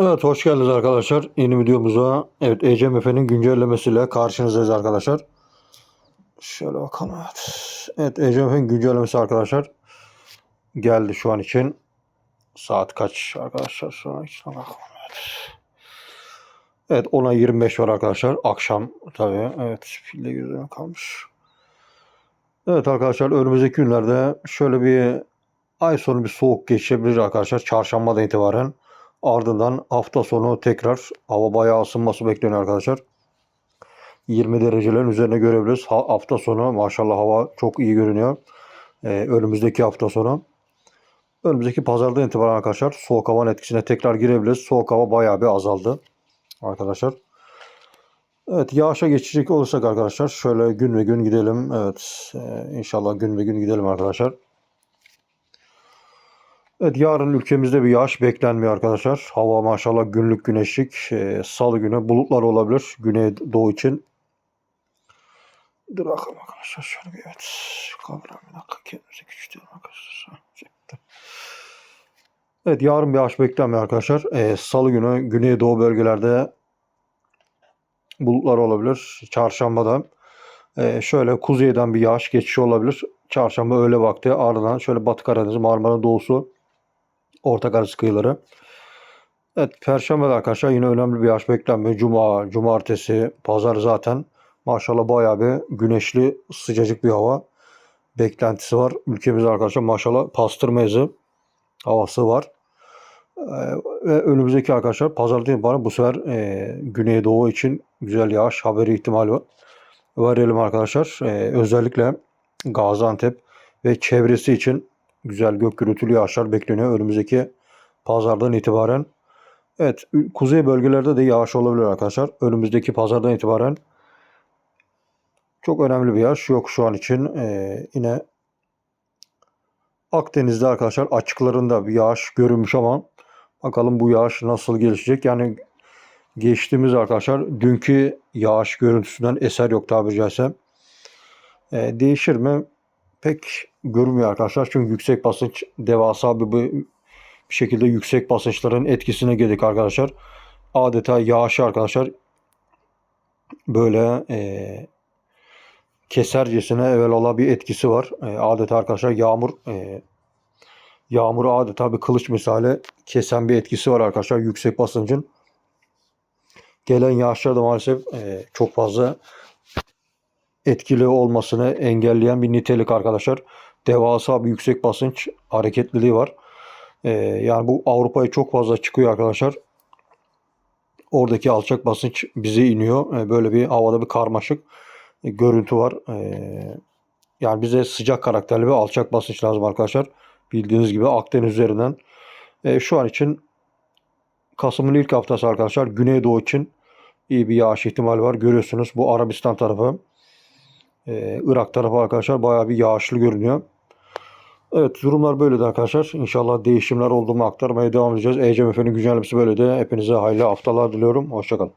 Evet hoş geldiniz arkadaşlar. Yeni videomuza evet ECMF'nin güncellemesiyle karşınızdayız arkadaşlar. Şöyle bakalım evet. Evet ECMF'nin güncellemesi arkadaşlar. Geldi şu an için. Saat kaç arkadaşlar şu an için bakalım. Evet. Evet 10'a 25 var arkadaşlar. Akşam tabii. Evet pille yüzüne kalmış. Evet arkadaşlar önümüzdeki günlerde şöyle bir ay sonu bir soğuk geçebilir arkadaşlar. Çarşambadan itibaren. Ardından hafta sonu tekrar hava bayağı ısınması bekleniyor arkadaşlar. 20 derecelerin üzerine görebiliriz. Ha- hafta sonu maşallah hava çok iyi görünüyor. Ee, önümüzdeki hafta sonu. Önümüzdeki pazardan itibaren arkadaşlar soğuk havanın etkisine tekrar girebiliriz. Soğuk hava bayağı bir azaldı arkadaşlar. Evet yağışa geçecek olursak arkadaşlar şöyle gün ve gün gidelim. Evet e, inşallah gün ve gün gidelim arkadaşlar. Evet yarın ülkemizde bir yağış beklenmiyor arkadaşlar. Hava maşallah günlük güneşlik. Ee, Salı günü bulutlar olabilir güney doğu için. Dur bakalım arkadaşlar şöyle bir evet. Kavram bir dakika kendimize küçültelim arkadaşlar. Evet yarın bir yağış beklenmiyor arkadaşlar. Ee, Salı günü güney doğu bölgelerde bulutlar olabilir. Çarşamba da ee, şöyle kuzeyden bir yağış geçişi olabilir. Çarşamba öğle vakti ardından şöyle Batı Karadeniz, Marmara Doğusu, Orta Karadeniz kıyıları. Evet Perşembe arkadaşlar yine önemli bir yağış beklenmiyor. Cuma, Cumartesi, Pazar zaten maşallah bayağı bir güneşli sıcacık bir hava beklentisi var. Ülkemizde arkadaşlar maşallah pastırma izi havası var. Ee, ve önümüzdeki arkadaşlar pazardan itibaren bu sefer e, Güneydoğu için güzel yağış haberi ihtimali var. Verelim arkadaşlar. Ee, özellikle Gaziantep ve çevresi için güzel gök gürültülü yağışlar bekleniyor önümüzdeki pazardan itibaren. Evet, kuzey bölgelerde de yağış olabilir arkadaşlar. Önümüzdeki pazardan itibaren çok önemli bir yağış yok şu an için. Ee, yine Akdeniz'de arkadaşlar açıklarında bir yağış görünmüş ama bakalım bu yağış nasıl gelişecek. Yani geçtiğimiz arkadaşlar dünkü yağış görüntüsünden eser yok tabiri caizse. Ee, değişir mi? Pek görünmüyor arkadaşlar. Çünkü yüksek basınç devasa bir, bir şekilde yüksek basınçların etkisine girdik arkadaşlar. Adeta yağış arkadaşlar böyle e, kesercesine evvelallah bir etkisi var. E, adeta arkadaşlar yağmur e, yağmuru adeta bir kılıç misali kesen bir etkisi var arkadaşlar yüksek basıncın. Gelen yağışlar da maalesef e, çok fazla etkili olmasını engelleyen bir nitelik arkadaşlar. Devasa bir yüksek basınç hareketliliği var. Ee, yani bu Avrupa'ya çok fazla çıkıyor arkadaşlar. Oradaki alçak basınç bize iniyor. Ee, böyle bir havada bir karmaşık e, görüntü var. Ee, yani bize sıcak karakterli bir alçak basınç lazım arkadaşlar. Bildiğiniz gibi Akdeniz üzerinden. Ee, şu an için Kasım'ın ilk haftası arkadaşlar Güneydoğu için iyi bir yağış ihtimali var. Görüyorsunuz bu Arabistan tarafı. Ee, Irak tarafı arkadaşlar bayağı bir yağışlı görünüyor. Evet durumlar böyle de arkadaşlar. İnşallah değişimler olduğumu aktarmaya devam edeceğiz. ECMF'nin güncellemesi böyle de. Hepinize hayırlı haftalar diliyorum. Hoşçakalın.